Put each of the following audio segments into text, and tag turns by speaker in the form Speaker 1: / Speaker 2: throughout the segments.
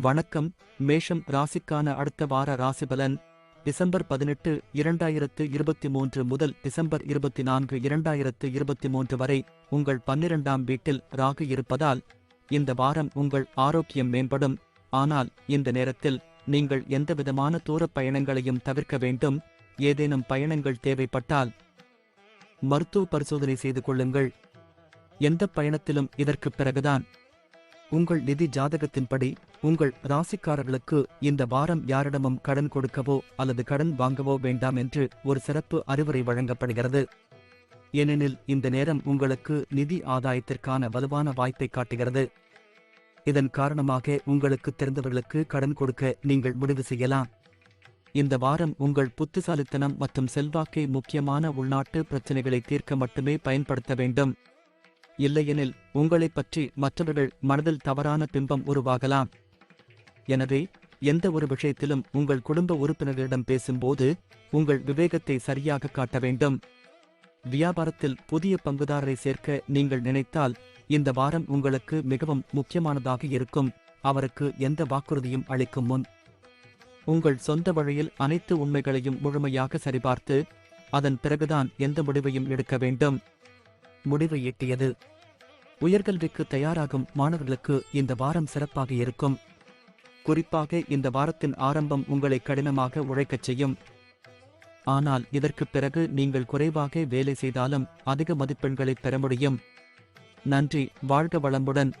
Speaker 1: வணக்கம். மேஷம் ராசிக்கான அடுத்த வார ராசிபலன் டிசம்பர் பதினெட்டு இரண்டாயிரத்து இருபத்தி மூன்று முதல் டிசம்பர் இருபத்தி நான்கு இரண்டாயிரத்து இருபத்தி மூன்று வரை உங்கள் பன்னிரண்டாம் வீட்டில் ராகு இருப்பதால் இந்த வாரம் உங்கள் ஆரோக்கியம் மேம்படும். ஆனால் இந்த நேரத்தில் நீங்கள் எந்தவிதமான தூரப் பயணங்களையும் தவிர்க்க வேண்டும். ஏதேனும் பயணங்கள் தேவைப்பட்டால் மருத்துவ பரிசோதனை செய்து கொள்ளுங்கள். எந்த பயணத்திலும் இதற்குப் பிறகுதான் உங்கள் நிதி ஜாதகத்தின்படி உங்கள் ராசிக்காரர்களுக்கு இந்த வாரம் யாரிடமும் கடன் கொடுக்கவோ அல்லது கடன் வாங்கவோ வேண்டாம் என்று ஒரு சிறப்பு அறிவுரை வழங்கப்படுகிறது. ஏனெனில் இந்த நேரம் உங்களுக்கு நிதி ஆதாயத்திற்கான வலுவான வாய்ப்பை காட்டுகிறது. இதன் காரணமாக உங்களுக்கு தெரிந்தவர்களுக்கு கடன் கொடுக்க நீங்கள் முடிவு செய்யலாம். இந்த வாரம் உங்கள் புத்திசாலித்தனம் மற்றும் செல்வாக்கை முக்கியமான உள்நாட்டு பிரச்சினைகளை தீர்க்க மட்டுமே பயன்படுத்த வேண்டும். இல்லையெனில் உங்களைப் பற்றி மற்றவர்கள் மனதில் தவறான பிம்பம் உருவாகலாம். எனவே எந்த ஒரு விஷயத்திலும் உங்கள் குடும்ப உறுப்பினர்களிடம் பேசும்போது உங்கள் விவேகத்தை சரியாக காட்ட வேண்டும். வியாபாரத்தில் புதிய பங்குதாரரை சேர்க்க நீங்கள் நினைத்தால் இந்த வாரம் உங்களுக்கு மிகவும் முக்கியமானதாக இருக்கும். அவருக்கு எந்த வாக்குறுதியும் அளிக்கும் முன் உங்கள் சொந்த வழியில் அனைத்து உண்மைகளையும் முழுமையாக சரிபார்த்து அதன் பிறகுதான் எந்த முடிவையும் எடுக்க வேண்டும். முடிவு எட்டியது. உயர்கல்விக்கு தயாராகும் மாணவர்களுக்கு இந்த வாரம் சிறப்பாக இருக்கும். குறிப்பாக இந்த வாரத்தின் ஆரம்பம் உங்களை கடினமாக உழைக்கச் செய்யும். ஆனால் இதற்குப் பிறகு நீங்கள் குறைவாக வேலை செய்தாலும் அதிக மதிப்பெண்களை பெற முடியும். நன்றி வாழ்க வளமுடன்.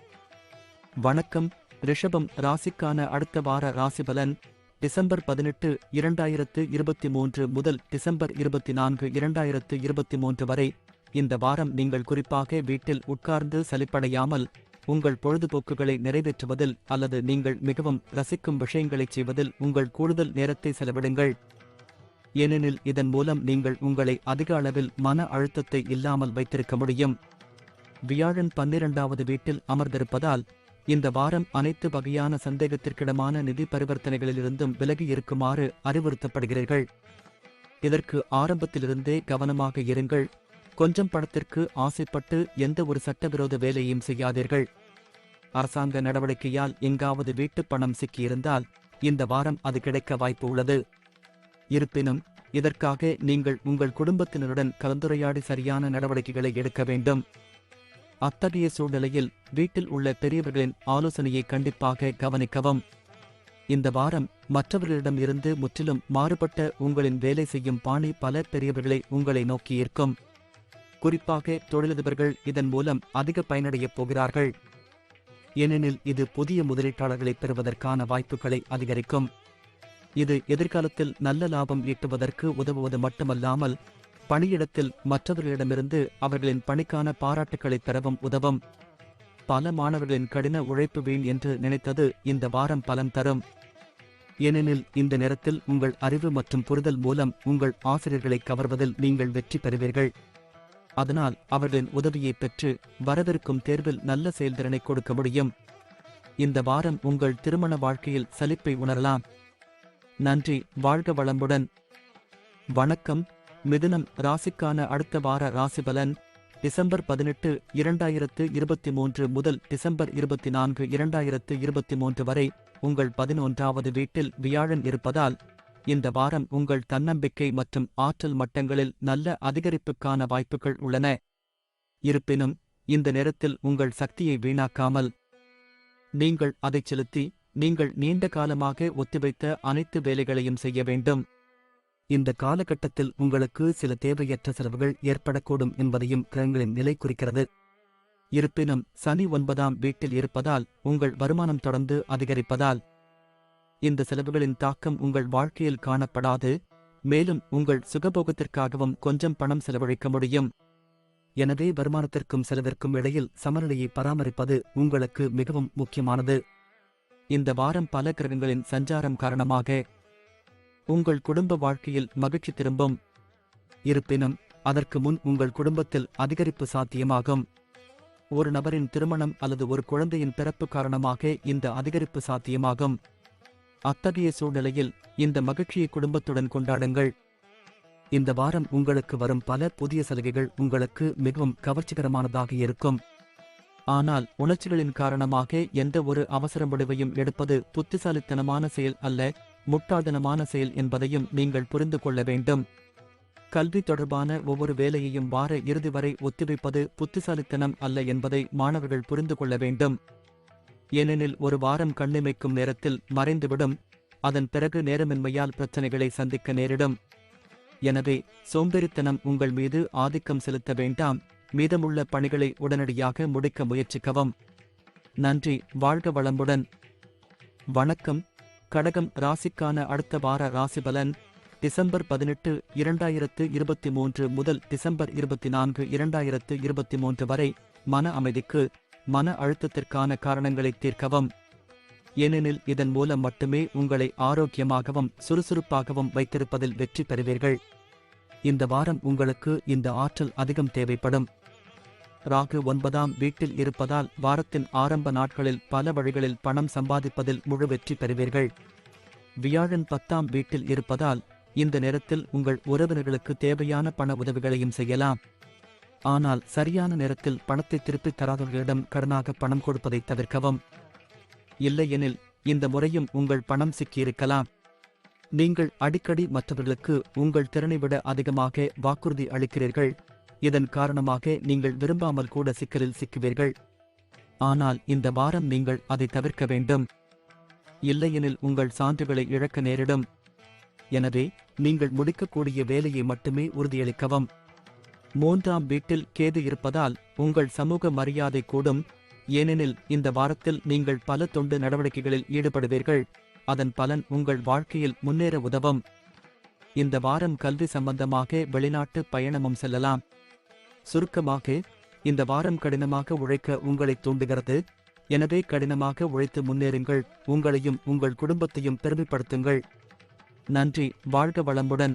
Speaker 1: வணக்கம் ரிஷபம் ராசிக்கான அடுத்த வார ராசிபலன் டிசம்பர் பதினெட்டு இரண்டாயிரத்து இருபத்தி மூன்று முதல் டிசம்பர் இருபத்தி நான்கு இரண்டாயிரத்து இருபத்தி மூன்று வரை இந்த வாரம் நீங்கள் குறிப்பாக வீட்டில் உட்கார்ந்து சலிப்படையாமல் உங்கள் பொழுதுபோக்குகளை நிறைவேற்றுவதில் அல்லது நீங்கள் மிகவும் ரசிக்கும் விஷயங்களைச் செய்வதில் உங்கள் கூடுதல் நேரத்தை செலவிடுங்கள். ஏனெனில் இதன் மூலம் நீங்கள் உங்களை அதிக அளவில் மன அழுத்தத்தை இல்லாமல் வைத்திருக்க முடியும். வியாழன் பன்னிரண்டாவது வீட்டில் அமர்ந்திருப்பதால் இந்த வாரம் அனைத்து வகையான சந்தேகத்திற்கிடமான நிதி பரிவர்த்தனைகளிலிருந்தும் விலகி இருக்குமாறு அறிவுறுத்தப்படுகிறீர்கள். இதற்கு ஆரம்பத்திலிருந்தே கவனமாக இருங்கள். கொஞ்சம் பணத்திற்கு ஆசைப்பட்டு எந்த ஒரு சட்டவிரோத வேலையும் செய்யாதீர்கள். அரசாங்க நடவடிக்கையால் எங்காவது வீட்டுப் பணம் சிக்கியிருந்தால் இந்த வாரம் அது கிடைக்க வாய்ப்பு உள்ளது. இருப்பினும் இதற்காக நீங்கள் உங்கள் குடும்பத்தினருடன் கலந்துரையாடி சரியான நடவடிக்கைகளை எடுக்க வேண்டும். அத்தகைய சூழ்நிலையில் வீட்டில் உள்ள பெரியவர்களின் ஆலோசனையை கண்டிப்பாக கவனிக்கவும். இந்த வாரம் மற்றவர்களிடம் இருந்து முற்றிலும் மாறுபட்ட உங்களின் வேலை செய்யும் பாணி பல பெரியவர்களை உங்களை நோக்கி இருக்கும் குறிப்பாக தொழிலதிபர்கள் இதன் மூலம் அதிக பயனடையப் போகிறார்கள். ஏனெனில் இது புதிய முதலீட்டாளர்களை பெறுவதற்கான வாய்ப்புகளை அதிகரிக்கும். இது எதிர்காலத்தில் நல்ல லாபம் ஈட்டுவதற்கு உதவுவது மட்டுமல்லாமல் பணியிடத்தில் மற்றவர்களிடமிருந்து அவர்களின் பணிக்கான பாராட்டுகளை பெறவும் உதவும். பல மாணவர்களின் கடின உழைப்பு வீண் என்று நினைத்தது இந்த வாரம் பலன் தரும். ஏனெனில் இந்த நேரத்தில் உங்கள் அறிவு மற்றும் புரிதல் மூலம் உங்கள் ஆசிரியர்களை கவர்வதில் நீங்கள் வெற்றி பெறுவீர்கள். அதனால் அவர்களின் உதவியை பெற்று வரவிருக்கும் தேர்வில் நல்ல செயல்திறனை கொடுக்க முடியும். இந்த வாரம் உங்கள் திருமண வாழ்க்கையில் சலிப்பை உணரலாம். நன்றி வாழ்க வளமுடன். வணக்கம். மிதுனம் ராசிக்கான அடுத்த வார ராசிபலன் டிசம்பர் பதினெட்டு இரண்டாயிரத்து இருபத்தி மூன்று முதல் டிசம்பர் இருபத்தி நான்கு இரண்டாயிரத்து இருபத்தி மூன்று வரை உங்கள் பதினொன்றாவது வீட்டில் வியாழன் இருப்பதால் இந்த வாரம் உங்கள் தன்னம்பிக்கை மற்றும் ஆற்றல் மட்டங்களில் நல்ல அதிகரிப்புக்கான வாய்ப்புகள் உள்ளன. இருப்பினும் இந்த நேரத்தில் உங்கள் சக்தியை வீணாக்காமல் நீங்கள் அதைச் செலுத்தி நீங்கள் நீண்ட காலமாக ஒத்திவைத்த அனைத்து வேலைகளையும் செய்ய வேண்டும். இந்த காலகட்டத்தில் உங்களுக்கு சில தேவையற்ற செலவுகள் ஏற்படக்கூடும் என்பதையும் கிரகங்களின் நிலை குறிக்கிறது. இருப்பினும் சனி ஒன்பதாம் வீட்டில் இருப்பதால் உங்கள் வருமானம் தொடர்ந்து அதிகரிப்பதால் இந்த செலவுகளின் தாக்கம் உங்கள் வாழ்க்கையில் காணப்படாது மேலும் உங்கள் சுகபோகத்திற்காகவும் கொஞ்சம் பணம் செலவழிக்க முடியும். எனவே வருமானத்திற்கும் செலவிற்கும் இடையில் சமநிலையை பராமரிப்பது உங்களுக்கு மிகவும் முக்கியமானது. இந்த வாரம் பல கிரகங்களின் சஞ்சாரம் காரணமாக உங்கள் குடும்ப வாழ்க்கையில் மகிழ்ச்சி திரும்பும். இருப்பினும் அதற்கு முன் உங்கள் குடும்பத்தில் அதிகரிப்பு சாத்தியமாகும். ஒரு நபரின் திருமணம் அல்லது ஒரு குழந்தையின் பிறப்பு காரணமாக இந்த அதிகரிப்பு சாத்தியமாகும். அத்தகைய சூழ்நிலையில் இந்த மகிழ்ச்சியை குடும்பத்துடன் கொண்டாடுங்கள். இந்த வாரம் உங்களுக்கு வரும் பல புதிய சலுகைகள் உங்களுக்கு மிகவும் கவர்ச்சிகரமானதாக இருக்கும். ஆனால் உணர்ச்சிகளின் காரணமாக எந்த ஒரு அவசர முடிவையும் எடுப்பது புத்திசாலித்தனமான செயல் அல்ல முட்டாள்தனமான செயல் என்பதையும் நீங்கள் புரிந்து கொள்ள வேண்டும். கல்வி தொடர்பான ஒவ்வொரு வேலையையும் வார இறுதி வரை ஒத்திவைப்பது புத்திசாலித்தனம் அல்ல என்பதை மாணவர்கள் புரிந்து கொள்ள வேண்டும். ஏனெனில் ஒரு வாரம் கண்ணிமைக்கும் நேரத்தில் மறைந்துவிடும். அதன் பிறகு நேரமின்மையால் பிரச்சனைகளை சந்திக்க நேரிடும். எனவே சோம்பேறித்தனம் உங்கள் மீது ஆதிக்கம் செலுத்த வேண்டாம். மீதமுள்ள பணிகளை உடனடியாக முடிக்க முயற்சிக்கவும். நன்றி வாழ்க வளமுடன். வணக்கம். கடகம் ராசிக்கான அடுத்த வார ராசி பலன் டிசம்பர் பதினெட்டு இரண்டாயிரத்து இருபத்தி மூன்று முதல் டிசம்பர் இருபத்தி நான்கு இரண்டாயிரத்து இருபத்தி மூன்று வரை மன அமைதிக்கு மன அழுத்தத்திற்கான காரணங்களை தீர்க்கவும். ஏனெனில் இதன் மூலம் மட்டுமே உங்களை ஆரோக்கியமாகவும் சுறுசுறுப்பாகவும் வைத்திருப்பதில் வெற்றி பெறுவீர்கள். இந்த வாரம் உங்களுக்கு இந்த ஆற்றல் அதிகம் தேவைப்படும். ராகு ஒன்பதாம் வீட்டில் இருப்பதால் வாரத்தின் ஆரம்ப நாட்களில் பல வழிகளில் பணம் சம்பாதிப்பதில் முழு வெற்றி பெறுவீர்கள். வியாழன் பத்தாம் வீட்டில் இருப்பதால் இந்த நேரத்தில் உங்கள் உறவினர்களுக்கு தேவையான பண உதவிகளையும் செய்யலாம். ஆனால் சரியான நேரத்தில் பணத்தை திருப்பித் தராதவர்களிடம் கடனாக பணம் கொடுப்பதை தவிர்க்கவும். இல்லையெனில் இந்த முறையும் உங்கள் பணம் சிக்கியிருக்கலாம். நீங்கள் அடிக்கடி மற்றவர்களுக்கு உங்கள் திறனை விட அதிகமாக வாக்குறுதி அளிக்கிறீர்கள். இதன் காரணமாக நீங்கள் விரும்பாமல் கூட சிக்கலில் சிக்குவீர்கள். ஆனால் இந்த வாரம் நீங்கள் அதை தவிர்க்க வேண்டும். இல்லையெனில் உங்கள் சான்றுகளை இழக்க நேரிடும். எனவே நீங்கள் முடிக்கக்கூடிய வேலையை மட்டுமே உறுதியளிக்கவும். மூன்றாம் வீட்டில் கேது இருப்பதால் உங்கள் சமூக மரியாதை கூடும். ஏனெனில் இந்த வாரத்தில் நீங்கள் பல தொண்டு நடவடிக்கைகளில் ஈடுபடுவீர்கள். அதன் பலன் உங்கள் வாழ்க்கையில் முன்னேற உதவும். இந்த வாரம் கல்வி சம்பந்தமாக வெளிநாட்டு பயணமும் செல்லலாம். சுருக்கமாக இந்த வாரம் கடினமாக உழைக்க உங்களை தூண்டுகிறது. எனவே கடினமாக உழைத்து முன்னேறுங்கள். உங்களையும் உங்கள் குடும்பத்தையும் பெருமைப்படுத்துங்கள். நன்றி வாழ்க வளமுடன்.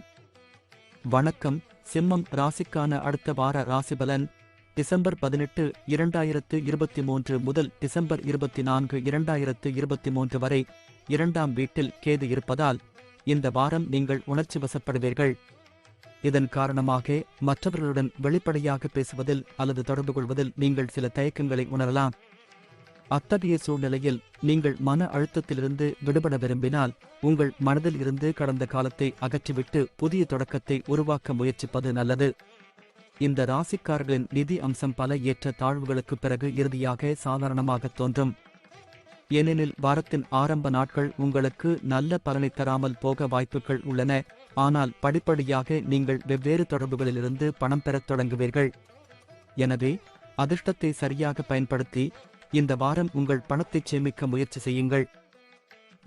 Speaker 1: வணக்கம். சிம்மம் ராசிக்கான அடுத்த வார ராசிபலன் டிசம்பர் பதினெட்டு இரண்டாயிரத்து இருபத்தி மூன்று முதல் டிசம்பர் இருபத்தி நான்கு இரண்டாயிரத்து இருபத்தி மூன்று வரை இரண்டாம் வீட்டில் கேது இருப்பதால் இந்த வாரம் நீங்கள் உணர்ச்சி வசப்படுவீர்கள். இதன் காரணமாக மற்றவர்களுடன் வெளிப்படையாக பேசுவதில் அல்லது தொடர்பு கொள்வதில் நீங்கள் சில தயக்கங்களை உணரலாம். அத்தகைய சூழ்நிலையில் நீங்கள் மன அழுத்தத்திலிருந்து விடுபட விரும்பினால் உங்கள் மனதில் இருந்து கடந்த காலத்தை அகற்றிவிட்டு புதிய தொடக்கத்தை உருவாக்க முயற்சிப்பது நல்லது. இந்த ராசிக்காரர்களின் நிதி அம்சம் பல ஏற்ற தாழ்வுகளுக்கு பிறகு இறுதியாக சாதாரணமாக தோன்றும். ஏனெனில் வாரத்தின் ஆரம்ப நாட்கள் உங்களுக்கு நல்ல பலனை தராமல் போக வாய்ப்புகள் உள்ளன. ஆனால் படிப்படியாக நீங்கள் வெவ்வேறு தொடர்புகளிலிருந்து பணம் பெறத் தொடங்குவீர்கள். எனவே அதிர்ஷ்டத்தை சரியாக பயன்படுத்தி இந்த வாரம் உங்கள் பணத்தை சேமிக்க முயற்சி செய்யுங்கள்.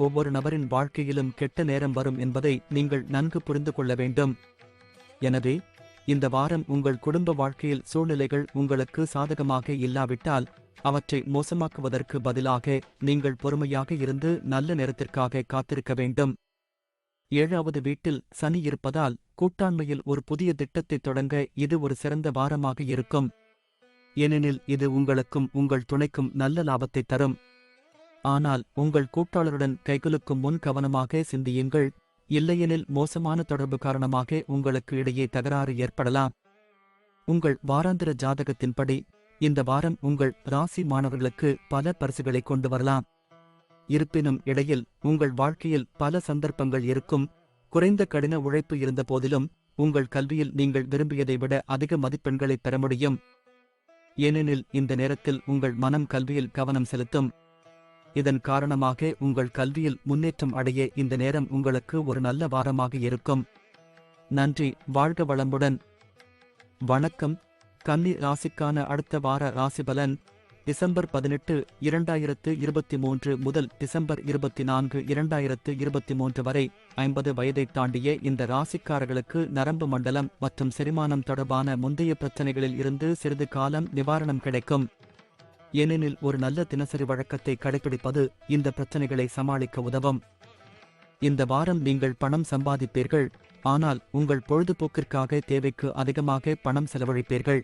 Speaker 1: ஒவ்வொரு நபரின் வாழ்க்கையிலும் கெட்ட நேரம் வரும் என்பதை நீங்கள் நன்கு புரிந்து கொள்ள வேண்டும். எனவே இந்த வாரம் உங்கள் குடும்ப வாழ்க்கையில் சூழ்நிலைகள் உங்களுக்கு சாதகமாக இல்லாவிட்டால் அவற்றை மோசமாக்குவதற்கு பதிலாக நீங்கள் பொறுமையாக இருந்து நல்ல நேரத்திற்காக காத்திருக்க வேண்டும். ஏழாவது வீட்டில் சனி இருப்பதால் கூட்டாண்மையில் ஒரு புதிய திட்டத்தை தொடங்க இது ஒரு சிறந்த வாரமாக இருக்கும். ஏனெனில் இது உங்களுக்கும் உங்கள் துணைக்கும் நல்ல லாபத்தை தரும். ஆனால் உங்கள் கூட்டாளருடன் கைகுலுக்கும் முன் கவனமாக சிந்தியுங்கள். இல்லையெனில் மோசமான தொடர்பு காரணமாக உங்களுக்கு இடையே தகராறு ஏற்படலாம். உங்கள் வாராந்திர ஜாதகத்தின்படி இந்த வாரம் உங்கள் ராசி மாணவர்களுக்கு பல பரிசுகளை கொண்டு வரலாம். இருப்பினும் இடையில் உங்கள் வாழ்க்கையில் பல சந்தர்ப்பங்கள் இருக்கும். குறைந்த கடின உழைப்பு இருந்த போதிலும் உங்கள் கல்வியில் நீங்கள் விரும்பியதை விட அதிக மதிப்பெண்களை பெற முடியும். ஏனெனில் இந்த நேரத்தில் உங்கள் மனம் கல்வியில் கவனம் செலுத்தும். இதன் காரணமாக உங்கள் கல்வியில் முன்னேற்றம் அடைய இந்த நேரம் உங்களுக்கு ஒரு நல்ல வாரமாக இருக்கும். நன்றி வாழ்க வளமுடன். வணக்கம். கன்னி ராசிக்கான அடுத்த வார ராசிபலன் டிசம்பர் பதினெட்டு இரண்டாயிரத்து இருபத்தி மூன்று முதல் டிசம்பர் இருபத்தி நான்கு இரண்டாயிரத்து இருபத்தி மூன்று வரை ஐம்பது வயதைத் தாண்டிய இந்த ராசிக்காரர்களுக்கு நரம்பு மண்டலம் மற்றும் செரிமானம் தொடர்பான முந்தைய பிரச்சனைகளில் இருந்து சிறிது காலம் நிவாரணம் கிடைக்கும். ஏனெனில் ஒரு நல்ல தினசரி வழக்கத்தை கடைபிடிப்பது இந்த பிரச்சனைகளை சமாளிக்க உதவும். இந்த வாரம் நீங்கள் பணம் சம்பாதிப்பீர்கள் ஆனால் உங்கள் பொழுதுபோக்கிற்காக தேவைக்கு அதிகமாக பணம் செலவழிப்பீர்கள்.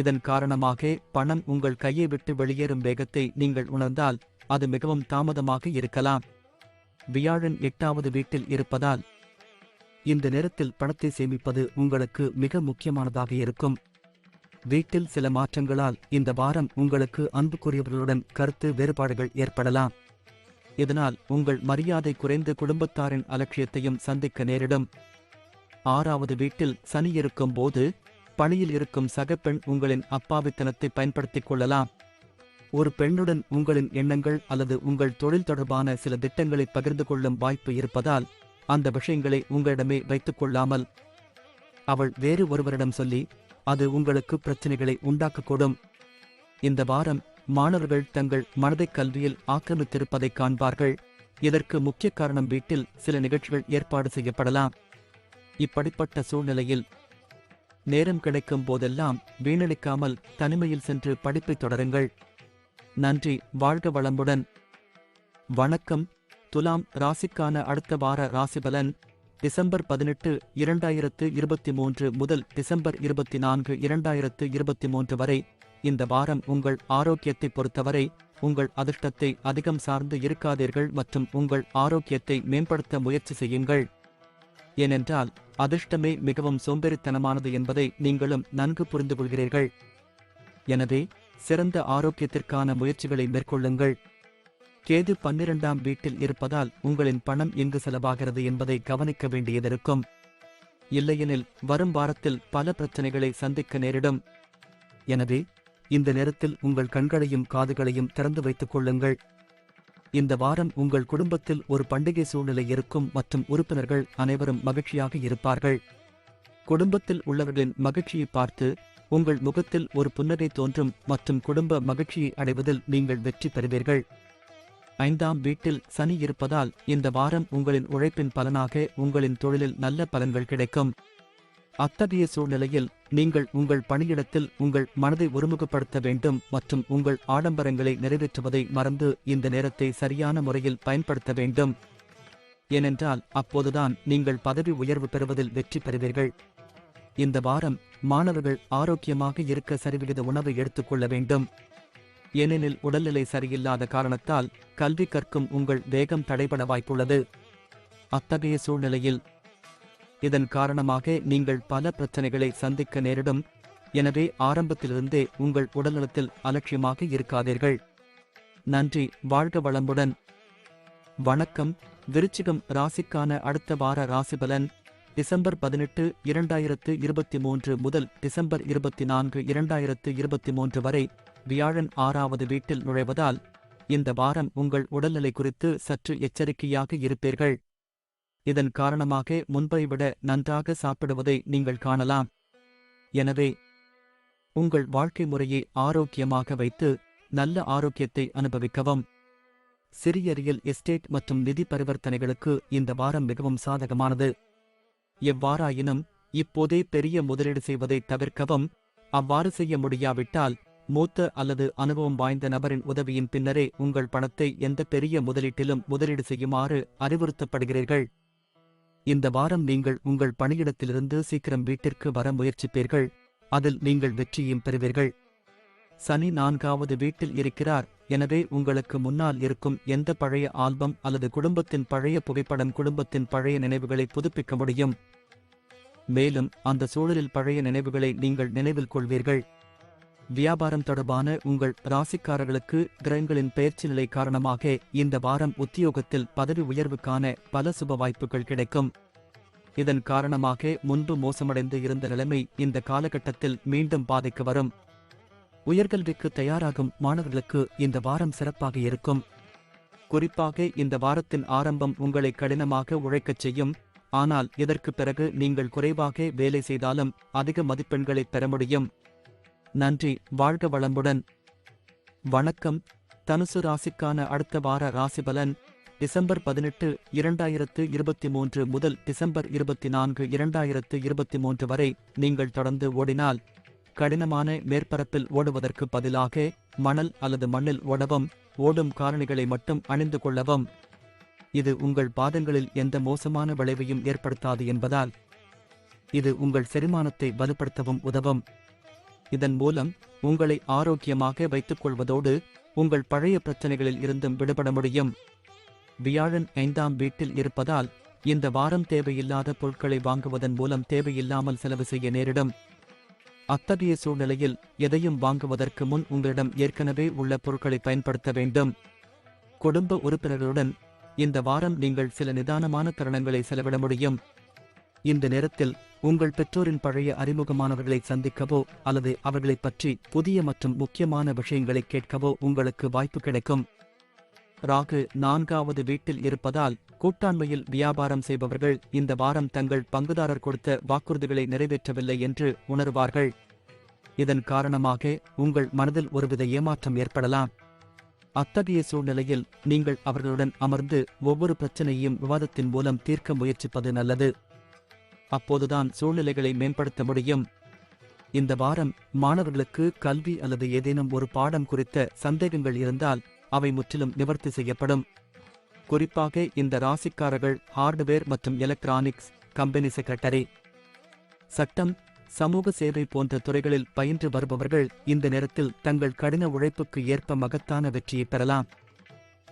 Speaker 1: இதன் காரணமாக பணம் உங்கள் கையை விட்டு வெளியேறும் வேகத்தை நீங்கள் உணர்ந்தால் அது மிகவும் தாமதமாக இருக்கலாம். வியாழன் எட்டாவது வீட்டில் இருப்பதால் இந்த நேரத்தில் பணத்தை சேமிப்பது உங்களுக்கு மிக முக்கியமானதாக இருக்கும். வீட்டில் சில மாற்றங்களால் இந்த வாரம் உங்களுக்கு அன்புக்குரியவர்களுடன் கருத்து வேறுபாடுகள் ஏற்படலாம். இதனால் உங்கள் மரியாதை குறைந்து குடும்பத்தாரின் அலட்சியத்தையும் சந்திக்க நேரிடும். ஆறாவது வீட்டில் சனி இருக்கும் போது பணியில் இருக்கும் சக பெண் உங்களின் அப்பாவித்தனத்தை பயன்படுத்திக் கொள்ளலாம். ஒரு பெண்ணுடன் உங்களின் எண்ணங்கள் அல்லது உங்கள் தொழில் தொடர்பான சில திட்டங்களை பகிர்ந்து கொள்ளும் வாய்ப்பு இருப்பதால் அந்த விஷயங்களை உங்களிடமே வைத்துக் கொள்ளாமல் அவள் வேறு ஒருவரிடம் சொல்லி அது உங்களுக்கு பிரச்சனைகளை உண்டாக்கக்கூடும் இந்த வாரம் மாணவர்கள் தங்கள் மனதை கல்வியில் ஆக்கிரமித்திருப்பதைக் காண்பார்கள். இதற்கு முக்கிய காரணம் வீட்டில் சில நிகழ்ச்சிகள் ஏற்பாடு செய்யப்படலாம். இப்படிப்பட்ட சூழ்நிலையில் நேரம் கிடைக்கும் போதெல்லாம் வீணடிக்காமல் தனிமையில் சென்று படிப்பை தொடருங்கள். நன்றி வாழ்க வளமுடன். வணக்கம். துலாம் ராசிக்கான அடுத்த வார ராசிபலன் டிசம்பர் பதினெட்டு இரண்டாயிரத்து இருபத்தி மூன்று முதல் டிசம்பர் இருபத்தி நான்கு இரண்டாயிரத்து இருபத்தி மூன்று வரை. இந்த வாரம் உங்கள் ஆரோக்கியத்தை பொறுத்தவரை உங்கள் அதிர்ஷ்டத்தை அதிகம் சார்ந்து இருக்காதீர்கள் மற்றும் உங்கள் ஆரோக்கியத்தை மேம்படுத்த முயற்சி செய்யுங்கள். ஏனென்றால் அதிர்ஷ்டமே மிகவும் சோம்பேறித்தனமானது என்பதை நீங்களும் நன்கு புரிந்து கொள்கிறீர்கள் எனவே சிறந்த ஆரோக்கியத்திற்கான முயற்சிகளை மேற்கொள்ளுங்கள். கேது பன்னிரண்டாம் வீட்டில் இருப்பதால் உங்களின் பணம் எங்கு செலவாகிறது என்பதை கவனிக்க வேண்டியதிருக்கும். இல்லையெனில் வரும் வாரத்தில் பல பிரச்சனைகளை சந்திக்க நேரிடும். எனவே இந்த நேரத்தில் உங்கள் கண்களையும் காதுகளையும் திறந்து வைத்துக் கொள்ளுங்கள். இந்த வாரம் உங்கள் குடும்பத்தில் ஒரு பண்டிகை சூழ்நிலை இருக்கும் மற்றும் உறுப்பினர்கள் அனைவரும் மகிழ்ச்சியாக இருப்பார்கள். குடும்பத்தில் உள்ளவர்களின் மகிழ்ச்சியை பார்த்து உங்கள் முகத்தில் ஒரு புன்னகை தோன்றும் மற்றும் குடும்ப மகிழ்ச்சியை அடைவதில் நீங்கள் வெற்றி பெறுவீர்கள். ஐந்தாம் வீட்டில் சனி இருப்பதால் இந்த வாரம் உங்களின் உழைப்பின் பலனாக உங்களின் தொழிலில் நல்ல பலன்கள் கிடைக்கும். அத்தகைய சூழ்நிலையில் நீங்கள் உங்கள் பணியிடத்தில் உங்கள் மனதை ஒருமுகப்படுத்த வேண்டும் மற்றும் உங்கள் ஆடம்பரங்களை நிறைவேற்றுவதை மறந்து இந்த நேரத்தை சரியான முறையில் பயன்படுத்த வேண்டும். ஏனென்றால் அப்போதுதான் நீங்கள் பதவி உயர்வு பெறுவதில் வெற்றி பெறுவீர்கள். இந்த வாரம் மாணவர்கள் ஆரோக்கியமாக இருக்க சரிவிகித உணவை எடுத்துக்கொள்ள வேண்டும். ஏனெனில் உடல்நிலை சரியில்லாத காரணத்தால் கல்வி கற்கும் உங்கள் வேகம் தடைபட வாய்ப்புள்ளது. அத்தகைய சூழ்நிலையில் இதன் காரணமாக நீங்கள் பல பிரச்சனைகளை சந்திக்க நேரிடும். எனவே ஆரம்பத்திலிருந்தே உங்கள் உடல்நலத்தில் அலட்சியமாக இருக்காதீர்கள். நன்றி வாழ்க வளமுடன். வணக்கம் விருச்சிகம் ராசிக்கான அடுத்த வார ராசிபலன். டிசம்பர் பதினெட்டு இரண்டாயிரத்து இருபத்தி மூன்று முதல் டிசம்பர் இருபத்தி நான்கு இரண்டாயிரத்து இருபத்தி மூன்று வரை வியாழன் ஆறாவது வீட்டில் நுழைவதால் இந்த வாரம் உங்கள் உடல்நிலை குறித்து சற்று எச்சரிக்கையாக இருப்பீர்கள். இதன் காரணமாக முன்பை விட நன்றாக சாப்பிடுவதை நீங்கள் காணலாம். எனவே உங்கள் வாழ்க்கை முறையை ஆரோக்கியமாக வைத்து நல்ல ஆரோக்கியத்தை அனுபவிக்கவும். சிறிய ரியல் எஸ்டேட் மற்றும் நிதி பரிவர்த்தனைகளுக்கு இந்த வாரம் மிகவும் சாதகமானது. எவ்வாறாயினும் இப்போதே பெரிய முதலீடு செய்வதை தவிர்க்கவும் அவ்வாறு செய்ய முடியாவிட்டால் மூத்த அல்லது அனுபவம் வாய்ந்த நபரின் உதவியின் பின்னரே உங்கள் பணத்தை எந்த பெரிய முதலீட்டிலும் முதலீடு செய்யுமாறு அறிவுறுத்தப்படுகிறீர்கள். இந்த வாரம் நீங்கள் உங்கள் பணியிடத்திலிருந்து சீக்கிரம் வீட்டிற்கு வர முயற்சிப்பீர்கள். அதில் நீங்கள் வெற்றியும் பெறுவீர்கள். சனி நான்காவது வீட்டில் இருக்கிறார். எனவே உங்களுக்கு முன்னால் இருக்கும் எந்த பழைய ஆல்பம் அல்லது குடும்பத்தின் பழைய புகைப்படம் குடும்பத்தின் பழைய நினைவுகளை புதுப்பிக்க முடியும். மேலும் அந்த சூழலில் பழைய நினைவுகளை நீங்கள் நினைவில் கொள்வீர்கள். வியாபாரம் தொடர்பான உங்கள் ராசிக்காரர்களுக்கு கிரகங்களின் பயிற்சி நிலை காரணமாக இந்த வாரம் உத்தியோகத்தில் பதவி உயர்வுக்கான பல சுப வாய்ப்புகள் கிடைக்கும். இதன் காரணமாக முன்பு மோசமடைந்து இருந்த நிலைமை இந்த காலகட்டத்தில் மீண்டும் பாதைக்கு வரும். உயர்கல்விக்கு தயாராகும் மாணவர்களுக்கு இந்த வாரம் சிறப்பாக இருக்கும். குறிப்பாக இந்த வாரத்தின் ஆரம்பம் உங்களை கடினமாக உழைக்கச் செய்யும். ஆனால் இதற்கு பிறகு நீங்கள் குறைவாக வேலை செய்தாலும் அதிக மதிப்பெண்களை பெற முடியும். நன்றி வாழ்க வளமுடன். வணக்கம். தனுசு ராசிக்கான அடுத்த வார ராசிபலன் டிசம்பர் பதினெட்டு இரண்டாயிரத்து இருபத்தி மூன்று முதல் டிசம்பர் இருபத்தி நான்கு இரண்டாயிரத்து இருபத்தி மூன்று வரை நீங்கள் தொடர்ந்து ஓடினால் கடினமான மேற்பரப்பில் ஓடுவதற்கு பதிலாக மணல் அல்லது மண்ணில் ஓடவும் ஓடும் காரணிகளை மட்டும் அணிந்து கொள்ளவும். இது உங்கள் பாதங்களில் எந்த மோசமான விளைவையும் ஏற்படுத்தாது என்பதால் இது உங்கள் செரிமானத்தை வலுப்படுத்தவும் உதவும். இதன் மூலம் உங்களை ஆரோக்கியமாக வைத்துக் கொள்வதோடு உங்கள் பழைய பிரச்சனைகளில் இருந்தும் விடுபட முடியும். வியாழன் ஐந்தாம் வீட்டில் இருப்பதால் இந்த வாரம் தேவையில்லாத பொருட்களை வாங்குவதன் மூலம் தேவையில்லாமல் செலவு செய்ய நேரிடும். அத்தகைய சூழ்நிலையில் எதையும் வாங்குவதற்கு முன் உங்களிடம் ஏற்கனவே உள்ள பொருட்களை பயன்படுத்த வேண்டும். குடும்ப உறுப்பினர்களுடன் இந்த வாரம் நீங்கள் சில நிதானமான தருணங்களை செலவிட முடியும். இந்த நேரத்தில் உங்கள் பெற்றோரின் பழைய அறிமுகமானவர்களை சந்திக்கவோ அல்லது அவர்களைப் பற்றி புதிய மற்றும் முக்கியமான விஷயங்களை கேட்கவோ உங்களுக்கு வாய்ப்பு கிடைக்கும். ராகு நான்காவது வீட்டில் இருப்பதால் கூட்டாண்மையில் வியாபாரம் செய்பவர்கள் இந்த வாரம் தங்கள் பங்குதாரர் கொடுத்த வாக்குறுதிகளை நிறைவேற்றவில்லை என்று உணர்வார்கள். இதன் காரணமாக உங்கள் மனதில் ஒருவித ஏமாற்றம் ஏற்படலாம். அத்தகைய சூழ்நிலையில் நீங்கள் அவர்களுடன் அமர்ந்து ஒவ்வொரு பிரச்சனையையும் விவாதத்தின் மூலம் தீர்க்க முயற்சிப்பது நல்லது. அப்போதுதான் சூழ்நிலைகளை மேம்படுத்த முடியும். இந்த வாரம் மாணவர்களுக்கு கல்வி அல்லது ஏதேனும் ஒரு பாடம் குறித்த சந்தேகங்கள் இருந்தால் அவை முற்றிலும் நிவர்த்தி செய்யப்படும். குறிப்பாக இந்த ராசிக்காரர்கள் ஹார்ட்வேர் மற்றும் எலக்ட்ரானிக்ஸ் கம்பெனி செக்ரட்டரி. சட்டம் சமூக சேவை போன்ற துறைகளில் பயின்று வருபவர்கள் இந்த நேரத்தில் தங்கள் கடின உழைப்புக்கு ஏற்ப மகத்தான வெற்றியை பெறலாம்.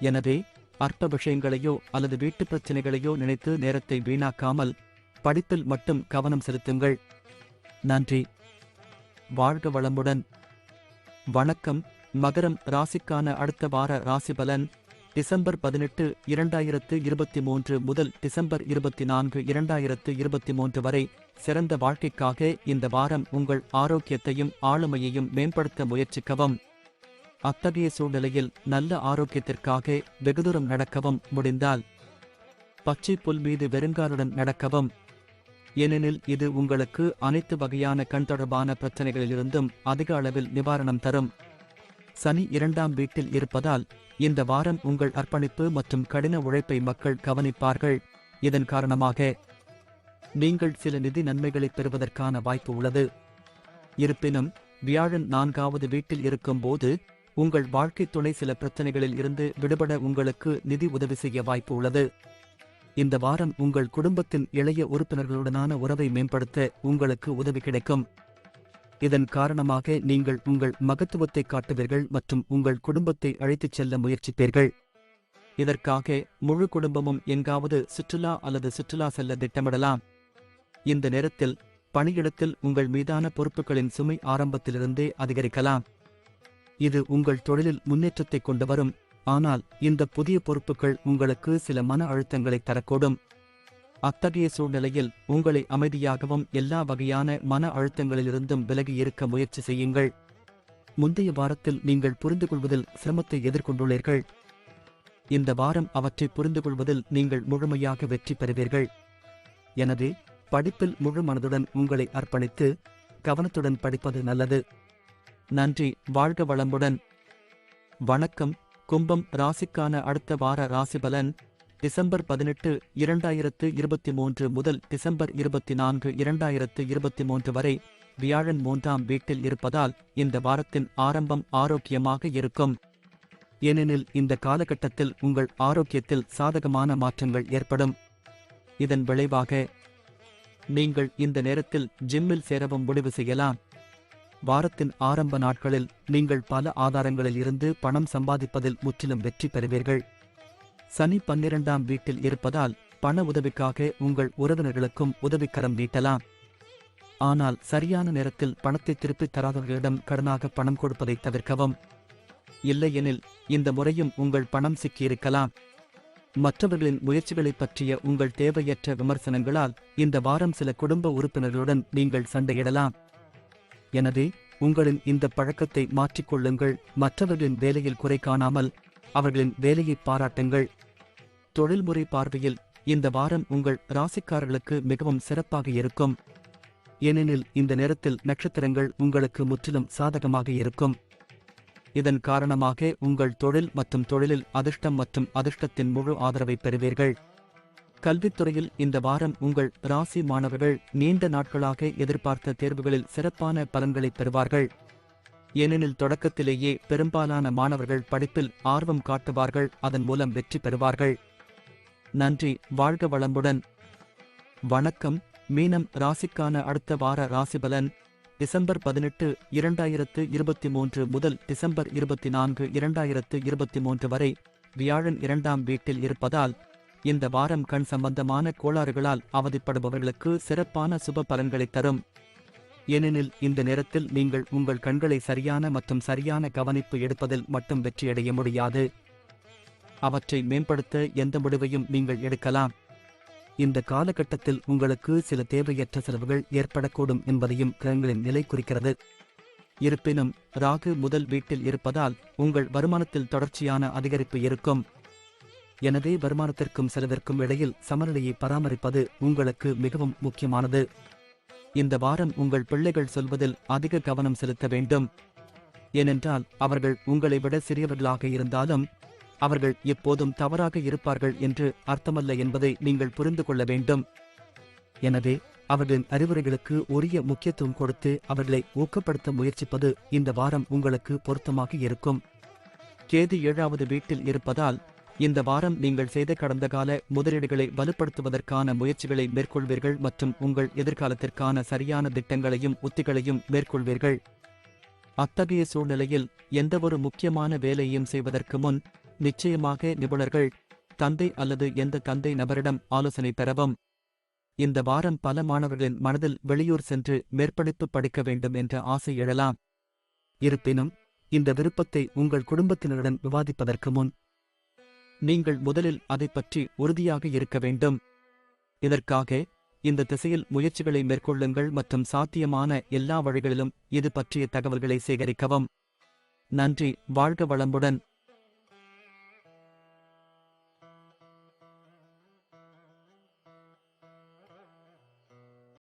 Speaker 1: எனவே அற்ப விஷயங்களையோ அல்லது வீட்டுப் பிரச்சினைகளையோ நினைத்து நேரத்தை வீணாக்காமல் படிப்பில் மட்டும் கவனம் செலுத்துங்கள். நன்றி. வாழ்க வளமுடன். வணக்கம். மகரம் ராசிக்கான அடுத்த வார ராசி பலன் டிசம்பர் பதினெட்டு இரண்டாயிரத்து இருபத்தி மூன்று முதல் டிசம்பர் இருபத்தி நான்கு இரண்டாயிரத்து இருபத்தி மூன்று வரை சிறந்த வாழ்க்கைக்காக இந்த வாரம் உங்கள் ஆரோக்கியத்தையும் ஆளுமையையும் மேம்படுத்த முயற்சிக்கவும். அத்தகைய சூழ்நிலையில் நல்ல ஆரோக்கியத்திற்காக வெகுதூரம் நடக்கவும் முடிந்தால். பச்சை புல் மீது வெறுங்காலுடன் நடக்கவும். ஏனெனில் இது உங்களுக்கு அனைத்து வகையான கண் தொடர்பான பிரச்சனைகளிலிருந்தும் அதிக அளவில் நிவாரணம் தரும். சனி இரண்டாம் வீட்டில் இருப்பதால் இந்த வாரம் உங்கள் அர்ப்பணிப்பு மற்றும் கடின உழைப்பை மக்கள் கவனிப்பார்கள். இதன் காரணமாக நீங்கள் சில நிதி நன்மைகளை பெறுவதற்கான வாய்ப்பு உள்ளது. இருப்பினும் வியாழன் நான்காவது வீட்டில் இருக்கும்போது உங்கள் வாழ்க்கை துணை சில பிரச்சனைகளில் இருந்து விடுபட உங்களுக்கு நிதி உதவி செய்ய வாய்ப்பு உள்ளது. இந்த வாரம் உங்கள் குடும்பத்தின் இளைய உறுப்பினர்களுடனான உறவை மேம்படுத்த உங்களுக்கு உதவி கிடைக்கும். இதன் காரணமாக நீங்கள் உங்கள் மகத்துவத்தை காட்டுவீர்கள் மற்றும் உங்கள் குடும்பத்தை அழைத்துச் செல்ல முயற்சிப்பீர்கள். இதற்காக முழு குடும்பமும் எங்காவது சுற்றுலா அல்லது சுற்றுலா செல்ல திட்டமிடலாம். இந்த நேரத்தில் பணியிடத்தில் உங்கள் மீதான பொறுப்புகளின் சுமை ஆரம்பத்திலிருந்தே அதிகரிக்கலாம். இது உங்கள் தொழிலில் முன்னேற்றத்தை கொண்டு வரும். ஆனால் இந்த புதிய பொறுப்புகள் உங்களுக்கு சில மன அழுத்தங்களை தரக்கூடும். அத்தகைய சூழ்நிலையில் உங்களை அமைதியாகவும் எல்லா வகையான மன அழுத்தங்களிலிருந்தும் விலகி இருக்க முயற்சி செய்யுங்கள். முந்தைய வாரத்தில் நீங்கள் புரிந்து கொள்வதில் சிரமத்தை எதிர்கொண்டுள்ளீர்கள். இந்த வாரம் அவற்றை புரிந்து கொள்வதில் நீங்கள் முழுமையாக வெற்றி பெறுவீர்கள். எனவே படிப்பில் முழு மனதுடன் உங்களை அர்ப்பணித்து கவனத்துடன் படிப்பது நல்லது. நன்றி வாழ்க வளமுடன். வணக்கம். கும்பம் ராசிக்கான அடுத்த வார ராசிபலன் டிசம்பர் பதினெட்டு இரண்டாயிரத்து இருபத்தி மூன்று முதல் டிசம்பர் இருபத்தி நான்கு இரண்டாயிரத்து இருபத்தி மூன்று வரை வியாழன் மூன்றாம் வீட்டில் இருப்பதால் இந்த வாரத்தின் ஆரம்பம் ஆரோக்கியமாக இருக்கும். ஏனெனில் இந்த காலகட்டத்தில் உங்கள் ஆரோக்கியத்தில் சாதகமான மாற்றங்கள் ஏற்படும். இதன் விளைவாக நீங்கள் இந்த நேரத்தில் ஜிம்மில் சேரவும் முடிவு செய்யலாம். வாரத்தின் ஆரம்ப நாட்களில் நீங்கள் பல ஆதாரங்களில் இருந்து பணம் சம்பாதிப்பதில் முற்றிலும் வெற்றி பெறுவீர்கள். சனி பன்னிரண்டாம் வீட்டில் இருப்பதால் பண உதவிக்காக உங்கள் உறவினர்களுக்கும் உதவிக்கரம் நீட்டலாம். ஆனால் சரியான நேரத்தில் பணத்தை திருப்பித் தராதவர்களிடம் கடனாக பணம் கொடுப்பதை தவிர்க்கவும். இல்லையெனில் இந்த முறையும் உங்கள் பணம் சிக்கியிருக்கலாம். மற்றவர்களின் முயற்சிகளைப் பற்றிய உங்கள் தேவையற்ற விமர்சனங்களால் இந்த வாரம் சில குடும்ப உறுப்பினர்களுடன் நீங்கள் சண்டையிடலாம். எனவே உங்களின் இந்த பழக்கத்தை மாற்றிக்கொள்ளுங்கள். மற்றவர்களின் வேலையில் குறை காணாமல் அவர்களின் வேலையை பாராட்டுங்கள். தொழில்முறை பார்வையில் இந்த வாரம் உங்கள் ராசிக்காரர்களுக்கு மிகவும் சிறப்பாக இருக்கும். ஏனெனில் இந்த நேரத்தில் நட்சத்திரங்கள் உங்களுக்கு முற்றிலும் சாதகமாக இருக்கும். இதன் காரணமாக உங்கள் தொழில் மற்றும் தொழிலில் அதிர்ஷ்டம் மற்றும் அதிர்ஷ்டத்தின் முழு ஆதரவை பெறுவீர்கள். கல்வித்துறையில் இந்த வாரம் உங்கள் ராசி மாணவர்கள் நீண்ட நாட்களாக எதிர்பார்த்த தேர்வுகளில் சிறப்பான பலன்களை பெறுவார்கள். ஏனெனில் தொடக்கத்திலேயே பெரும்பாலான மாணவர்கள் படிப்பில் ஆர்வம் காட்டுவார்கள் அதன் மூலம் வெற்றி பெறுவார்கள். நன்றி வாழ்க வளமுடன். வணக்கம் மீனம் ராசிக்கான அடுத்த வார ராசிபலன் டிசம்பர் பதினெட்டு இரண்டாயிரத்து இருபத்தி மூன்று முதல் டிசம்பர் இருபத்தி நான்கு இரண்டாயிரத்து இருபத்தி மூன்று வரை வியாழன் இரண்டாம் வீட்டில் இருப்பதால் இந்த வாரம் கண் சம்பந்தமான கோளாறுகளால் அவதிப்படுபவர்களுக்கு சிறப்பான சுப பலன்களை தரும். ஏனெனில் இந்த நேரத்தில் நீங்கள் உங்கள் கண்களை சரியான மற்றும் சரியான கவனிப்பு எடுப்பதில் மட்டும் வெற்றியடைய முடியாது. அவற்றை மேம்படுத்த எந்த முடிவையும் நீங்கள் எடுக்கலாம். இந்த காலகட்டத்தில் உங்களுக்கு சில தேவையற்ற செலவுகள் ஏற்படக்கூடும் என்பதையும் கிரகங்களின் நிலை குறிக்கிறது. இருப்பினும் ராகு முதல் வீட்டில் இருப்பதால் உங்கள் வருமானத்தில் தொடர்ச்சியான அதிகரிப்பு இருக்கும். எனவே வருமானத்திற்கும் செலவிற்கும் இடையில் சமநிலையை பராமரிப்பது உங்களுக்கு மிகவும் முக்கியமானது. இந்த வாரம் உங்கள் பிள்ளைகள் சொல்வதில் அதிக கவனம் செலுத்த வேண்டும். ஏனென்றால் அவர்கள் உங்களை விட சிறியவர்களாக இருந்தாலும் அவர்கள் எப்போதும் தவறாக இருப்பார்கள் என்று அர்த்தமல்ல என்பதை நீங்கள் புரிந்து கொள்ள வேண்டும். எனவே அவர்களின் அறிவுரைகளுக்கு உரிய முக்கியத்துவம் கொடுத்து அவர்களை ஊக்கப்படுத்த முயற்சிப்பது இந்த வாரம் உங்களுக்கு பொருத்தமாக இருக்கும். கேது ஏழாவது வீட்டில் இருப்பதால் இந்த வாரம் நீங்கள் செய்த கடந்த கால முதலீடுகளை வலுப்படுத்துவதற்கான முயற்சிகளை மேற்கொள்வீர்கள் மற்றும் உங்கள் எதிர்காலத்திற்கான சரியான திட்டங்களையும் உத்திகளையும் மேற்கொள்வீர்கள். அத்தகைய சூழ்நிலையில் எந்தவொரு முக்கியமான வேலையையும் செய்வதற்கு முன் நிச்சயமாக நிபுணர்கள் தந்தை அல்லது எந்த தந்தை நபரிடம் ஆலோசனை பெறவும். இந்த வாரம் பல மாணவர்களின் மனதில் வெளியூர் சென்று மேற்படிப்பு படிக்க வேண்டும் என்ற ஆசை எழலாம். இருப்பினும் இந்த விருப்பத்தை உங்கள் குடும்பத்தினருடன் விவாதிப்பதற்கு முன் நீங்கள் முதலில் அதைப் பற்றி உறுதியாக இருக்க வேண்டும். இதற்காக இந்த திசையில் முயற்சிகளை மேற்கொள்ளுங்கள் மற்றும் சாத்தியமான எல்லா வழிகளிலும் இது பற்றிய தகவல்களை சேகரிக்கவும். நன்றி வாழ்க வளமுடன்.